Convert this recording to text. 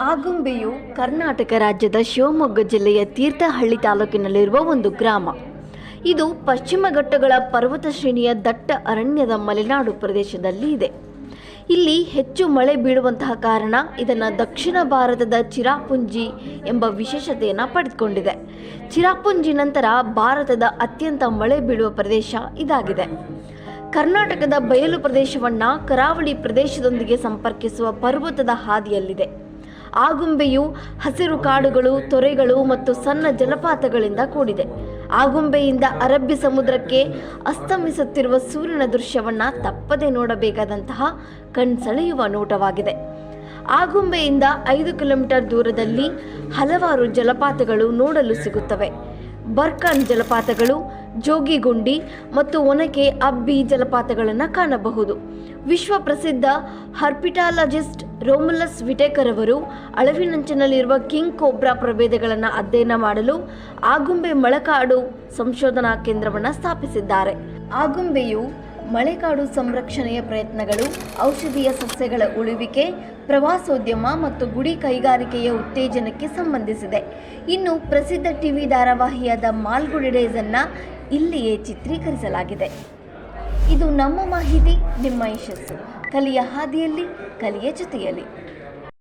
ಆಗುಂಬೆಯು ಕರ್ನಾಟಕ ರಾಜ್ಯದ ಶಿವಮೊಗ್ಗ ಜಿಲ್ಲೆಯ ತೀರ್ಥಹಳ್ಳಿ ತಾಲೂಕಿನಲ್ಲಿರುವ ಒಂದು ಗ್ರಾಮ. ಇದು ಪಶ್ಚಿಮ ಘಟ್ಟಗಳ ಪರ್ವತ ಶ್ರೇಣಿಯ ದಟ್ಟ ಅರಣ್ಯದ ಮಲೆನಾಡು ಪ್ರದೇಶದಲ್ಲಿ ಇದೆ. ಇಲ್ಲಿ ಹೆಚ್ಚು ಮಳೆ ಬೀಳುವಂತಹ ಕಾರಣ ಇದನ್ನು ದಕ್ಷಿಣ ಭಾರತದ ಚಿರಾಪುಂಜಿ ಎಂಬ ವಿಶೇಷತೆಯನ್ನು ಪಡೆದುಕೊಂಡಿದೆ. ಚಿರಾಪುಂಜಿ ನಂತರ ಭಾರತದ ಅತ್ಯಂತ ಮಳೆ ಬೀಳುವ ಪ್ರದೇಶ ಇದಾಗಿದೆ. ಕರ್ನಾಟಕದ ಬಯಲು ಪ್ರದೇಶವನ್ನು ಕರಾವಳಿ ಪ್ರದೇಶದೊಂದಿಗೆ ಸಂಪರ್ಕಿಸುವ ಪರ್ವತದ ಹಾದಿಯಲ್ಲಿದೆ. ಆಗುಂಬೆಯು ಹಸಿರು ಕಾಡುಗಳು, ತೊರೆಗಳು ಮತ್ತು ಸಣ್ಣ ಜಲಪಾತಗಳಿಂದ ಕೂಡಿದೆ. ಆಗುಂಬೆಯಿಂದ ಅರಬ್ಬಿ ಸಮುದ್ರಕ್ಕೆ ಅಸ್ತಮಿಸುತ್ತಿರುವ ಸೂರ್ಯನ ದೃಶ್ಯವನ್ನು ತಪ್ಪದೆ ನೋಡಬೇಕಾದಂತಹ ಕಣ್ಸೆಳೆಯುವ ನೋಟವಾಗಿದೆ. ಆಗುಂಬೆಯಿಂದ ಐದು ಕಿಲೋಮೀಟರ್ ದೂರದಲ್ಲಿ ಹಲವಾರು ಜಲಪಾತಗಳು ನೋಡಲು ಸಿಗುತ್ತವೆ. ಬರ್ಕನ್ ಜಲಪಾತಗಳು ಜೋಗಿಗುಂಡಿ ಮತ್ತು ಒನಕೆ ಅಬ್ಬಿ ಜಲಪಾತಗಳನ್ನು ಕಾಣಬಹುದು. ವಿಶ್ವ ಪ್ರಸಿದ್ಧ ಹರ್ಪಿಟಾಲಜಿಸ್ಟ್ ರೋಮುಲಸ್ ವಿಟೇಕರ್ ಅವರು ಅಳವಿನಂಚಿನಲ್ಲಿರುವ ಕಿಂಗ್ ಕೋಬ್ರಾ ಪ್ರಭೇದಗಳನ್ನು ಅಧ್ಯಯನ ಮಾಡಲು ಆಗುಂಬೆ ಮಳೆಕಾಡು ಸಂಶೋಧನಾ ಕೇಂದ್ರವನ್ನು ಸ್ಥಾಪಿಸಿದ್ದಾರೆ. ಆಗುಂಬೆಯು ಮಳೆಕಾಡು ಸಂರಕ್ಷಣೆಯ ಪ್ರಯತ್ನಗಳು, ಔಷಧೀಯ ಸಸ್ಯಗಳ ಉಳುವಿಕೆ, ಪ್ರವಾಸೋದ್ಯಮ ಮತ್ತು ಗುಡಿ ಕೈಗಾರಿಕೆಯ ಉತ್ತೇಜನಕ್ಕೆ ಸಂಬಂಧಿಸಿದೆ. ಇನ್ನು ಪ್ರಸಿದ್ಧ ಟಿವಿ ಧಾರಾವಾಹಿಯಾದ ಮಾಲ್ಗುಡಿ ಡೇಸ್ ಅನ್ನ ಇಲ್ಲಿಯೇ ಚಿತ್ರೀಕರಿಸಲಾಗಿದೆ. ಇದು ನಮ್ಮ ಮಾಹಿತಿ ನಿಮ್ಮ ಯಶಸ್ಸು. ಕಲಿಯ ಹಾದಿಯಲ್ಲಿ ಕಲಿಯ ಜೊತೆಯಲ್ಲಿ.